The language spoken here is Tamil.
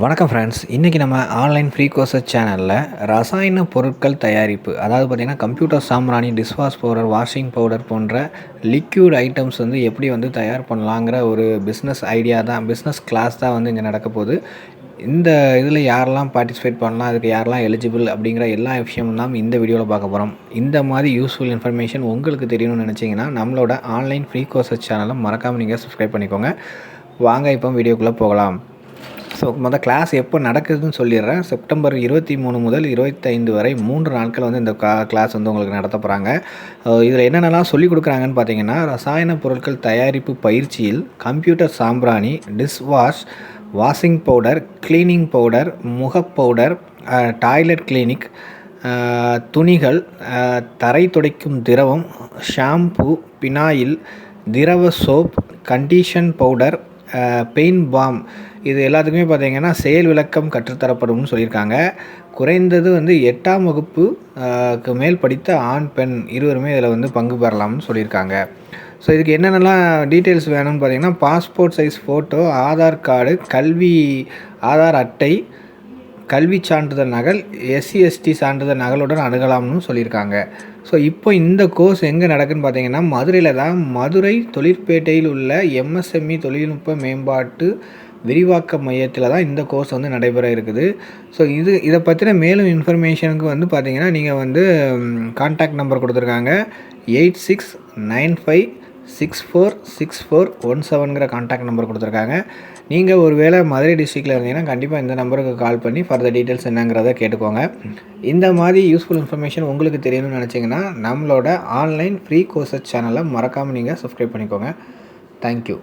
வணக்கம் ஃப்ரெண்ட்ஸ் இன்றைக்கி நம்ம ஆன்லைன் ஃப்ரீ கோர்சஸ் சேனலில் ரசாயன பொருட்கள் தயாரிப்பு அதாவது பார்த்திங்கன்னா கம்ப்யூட்டர் சாம்பிராணி டிஷ்வாஷ் பவுடர் வாஷிங் பவுடர் போன்ற லிக்யூட் ஐட்டம்ஸ் வந்து எப்படி வந்து தயார் பண்ணலாங்கிற ஒரு பிஸ்னஸ் ஐடியா தான் பிஸ்னஸ் கிளாஸ் தான் வந்து இங்கே நடக்க போகுது. இந்த இதில் யாரெல்லாம் பார்ட்டிசிபேட் பண்ணலாம் அதுக்கு யாரெல்லாம் எலிஜிபிள் அப்படிங்கிற எல்லா விஷயமும் தான் இந்த வீடியோவில் பார்க்க போகிறோம் இந்த மாதிரி யூஸ்ஃபுல் இன்ஃபர்மேஷன் உங்களுக்கு தெரியணும்னு நினச்சிங்கன்னா நம்மளோட ஆன்லைன் ஃப்ரீ கோர்சஸ் சேனலை மறக்காமல் நீங்கள் சப்ஸ்கிரைப் பண்ணிக்கோங்க. வாங்க இப்போ வீடியோக்குள்ளே போகலாம். ஸோ மொதல் கிளாஸ் எப்போ நடக்குதுன்னு சொல்லிடுறேன். செப்டம்பர் இருபத்தி மூணு முதல் இருபத்தைந்து வரை மூன்று நாட்கள் வந்து இந்த கா கிளாஸ் வந்து உங்களுக்கு நடத்த போகிறாங்க uh, இதில் என்னென்னலாம் சொல்லிக் கொடுக்குறாங்கன்னு பார்த்தீங்கன்னா ரசாயன பொருட்கள் தயாரிப்பு பயிற்சியில் கம்ப்யூட்டர் சாம்பிராணி dishwash washing powder cleaning powder முகப் powder toilet cleaner துணிகள் uh, தரை துடைக்கும் திரவம் ஷாம்பு பினாயில் திரவ soap condition powder pain balm இது எல்லாத்துக்குமே பார்த்திங்கன்னா செயல் விளக்கம் கற்றுத்தரப்படும்னு சொல்லியிருக்காங்க. குறைந்தது வந்து எட்டாம் வகுப்புக்கு மேல் படித்த ஆண் பெண் இருவருமே இதில் வந்து பங்கு பெறலாம்னு சொல்லியிருக்காங்க. ஸோ இதுக்கு என்னென்னலாம் டீட்டெயில்ஸ் வேணும்னு பார்த்தீங்கன்னா passport size photo Aadhaar card கல்வி ஆதார் அட்டை கல்வி சான்றிதழ் நகல் எஸ்சி எஸ்டி சான்றிதழ் நகலுடன் அணுகலாம்னு சொல்லியிருக்காங்க. ஸோ இப்போ இந்த கோர்ஸ் எங்கே நடக்குன்னு பார்த்தீங்கன்னா மதுரையில் தான். மதுரை தொழிற்பேட்டையில் உள்ள எம்எஸ்எம்இ தொழில்நுட்ப மேம்பாட்டு விரிவாக்க மையத்தில் தான் இந்த கோர்ஸ் வந்து நடைபெற இருக்குது. ஸோ இது இதை பற்றின மேலும் இன்ஃபர்மேஷனுக்கு வந்து பார்த்தீங்கன்னா நீங்கள் வந்து கான்டாக்ட் நம்பர் கொடுத்துருக்காங்க. Eight six nine five six four six four one செவனுங்கிற contact number கொடுத்துருக்காங்க. நீங்கள் ஒரு வேளை மதுரை டிஸ்ட்ரிக்டில் இருந்தீங்கன்னா கண்டிப்பாக இந்த நம்பருக்கு கால் பண்ணி ஃபர்தர் டீட்டெயில்ஸ் என்னங்கிறத கேட்டுக்கோங்க. இந்த மாதிரி யூஸ்ஃபுல் இன்ஃபர்மேஷன் உங்களுக்கு தெரியணும்னு நினச்சிங்கன்னா நம்மளோட ஆன்லைன் ஃப்ரீ கோர்சஸ் சேனலை மறக்காமல் நீங்கள் சப்ஸ்கிரைப் பண்ணிக்கோங்க. தேங்க்யூ